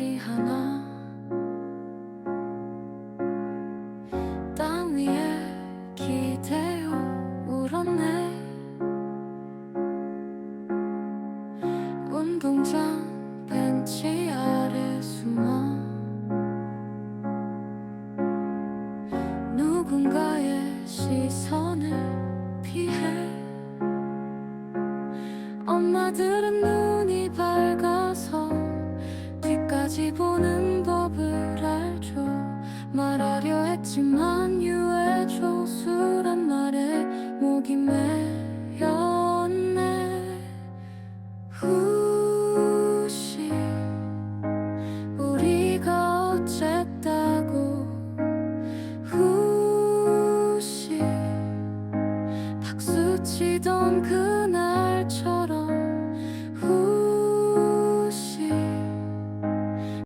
다리 하나. 땅 위에 기대어 울었네. 운동장 벤치 아래 숨어. 누군가의 시선을 피해. 엄마들은 눈 끝까지 보는 법을 알죠. 말하려 했지만 유해줘 수란 말에 목이 메였네. 후시 우리가 어쨌다고. 후시 박수 치던 그